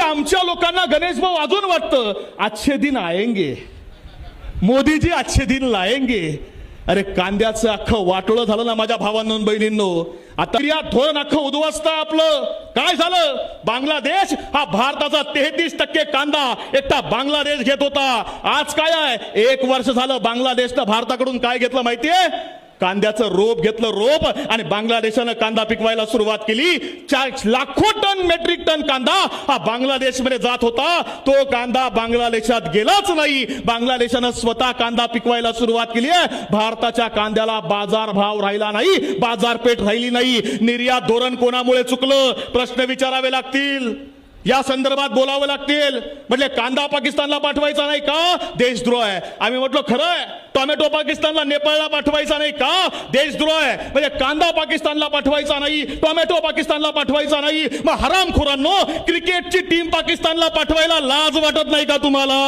की आमच्या लोकांना गणेश भाऊ अजून वाटतं आजचे दिन आएंगे. मोदीजी आजचे दिन लाएंगे. अरे कांद्याचं अख्खं वाटोळं झालं ना माझ्या भावांनो बहिणींनो. आता या धोरण अख्खं उद्ध्वस्त आपलं. काय झालं? बांगलादेश हा भारताचा तेहतीस टक्के कांदा एकटा बांगलादेश घेत होता. आज काय आहे? एक वर्ष झालं बांगलादेशनं भारताकडून काय घेतलं माहितीये? कांद्याचं रोप घेतलं रोप आणि बांगलादेशानं कांदा पिकवायला सुरुवात केली. चार लाखो टन मेट्रिक टन कांदा हा बांगलादेशमध्ये जात होता. तो कांदा बांगलादेशात गेलाच नाही. बांगलादेशानं स्वतः कांदा पिकवायला सुरुवात केली आहे. भारताच्या कांद्याला बाजार भाव राहिला नाही. बाजारपेठ राहिली नाही. निर्यात धोरण कोणामुळे चुकलं? प्रश्न विचारावे लागतील. या संदर्भात बोलावं लागतील. म्हटले कांदा पाकिस्तानला पाठवायचा नाही का? देशद्रोह आहे. आम्ही म्हटलो खरं आहे टोमॅटो पाकिस्तानला नेपाळला पाठवायचा नाही का? देशद्रोह आहे. म्हणजे कांदा पाकिस्तानला पाठवायचा नाही टोमॅटो पाकिस्तानला पाठवायचा नाही. मग हरामखोरांनो क्रिकेटची टीम पाकिस्तानला पाठवायला लाज वाटत नाही का तुम्हाला?